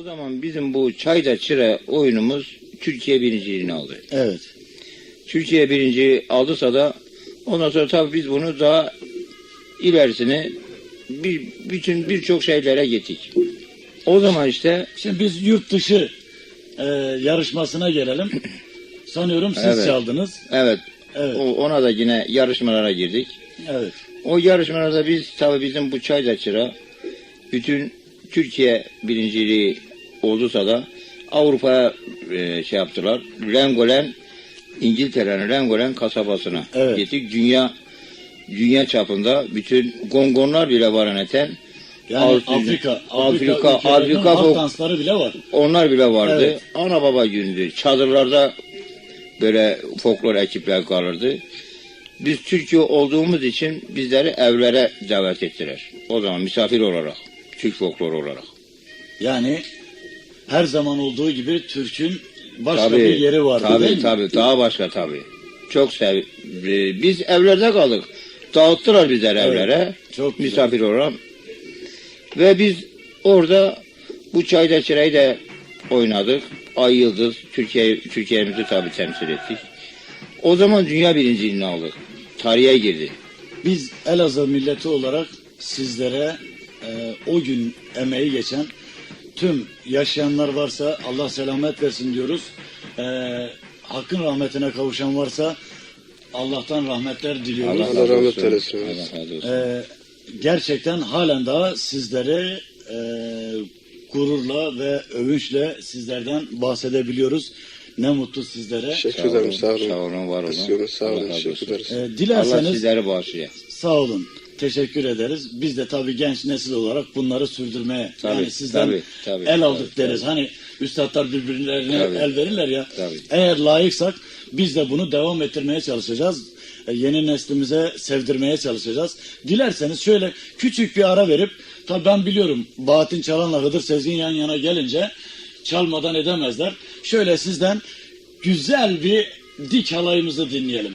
O zaman bizim bu çayda çıra oyunumuz Türkiye birinciliğini aldı. Evet. Türkiye birinci aldıysa da ondan sonra tabii biz bunu daha ilerisini bir, bütün birçok şeylere gittik. O zaman işte Şimdi biz yurt dışı e, yarışmasına gelelim. Sanıyorum siz Evet. çaldınız. evet Evet. o- ona da yine yarışmalara girdik. Evet. O yarışmalarda biz tabii bizim bu çayda çıra bütün Türkiye birinciliği olduysa da Avrupa'ya e, şey yaptılar. Rengolen İngiltere'nin Rengolen kasabasına Evet. gittik. Dünya dünya çapında bütün gongonlar bile var eten. Yani Altı- Afrika, Afrika, Afrika, Afrika dansları bile var. Onlar bile vardı. Evet. Ana baba gündü. Çadırlarda böyle folklor ekipler kalırdı. Biz Türkiye olduğumuz için bizleri evlere davet ettiler. O zaman misafir olarak. Türk folkloru olarak. Yani her zaman olduğu gibi Türk'ün başka Tabii, bir yeri var. değil Tabii mi? tabii. Daha başka tabii. Çok sev. e, Biz evlerde kaldık. Dağıttılar bizleri Evet, evlere. çok güzel. misafir olarak. Ve biz orada bu çayda çırayı da oynadık. Ay Yıldız, Türkiye, Türkiye'mizi tabii temsil ettik. O zaman dünya birinciliğini aldık. Tarihe girdi. Biz Elazığ milleti olarak sizlere e, o gün emeği geçen tüm yaşayanlar varsa Allah selamet versin diyoruz. E, hakkın rahmetine kavuşan varsa Allah'tan rahmetler diliyoruz. Allah Allah rahmet eylesin. Allah razı olsun. E, gerçekten halen daha sizlere e, gururla ve övünçle sizlerden bahsedebiliyoruz. Ne mutlu sizlere. Teşekkür ederim. Sağ olun. Sağ olun, var olun. Sağ olun. Teşekkür olsun. ederiz. E, Allah dilerseniz sizleri bağışlıyor. Sağ olun. Teşekkür ederiz. Biz de tabii genç nesil olarak bunları sürdürmeye Tabii, yani sizden tabii, tabii, el aldık tabii, deriz. Hani üstadlar birbirlerine Tabii. el verirler ya. Tabii. Eğer layıksak biz de bunu devam ettirmeye çalışacağız. E, Yeni neslimize sevdirmeye çalışacağız. Dilerseniz şöyle küçük bir ara verip tabii ben biliyorum Bahattin Çalan'la Hıdır Sezgin yan yana gelince çalmadan edemezler. Şöyle sizden güzel bir dik halayımızı dinleyelim.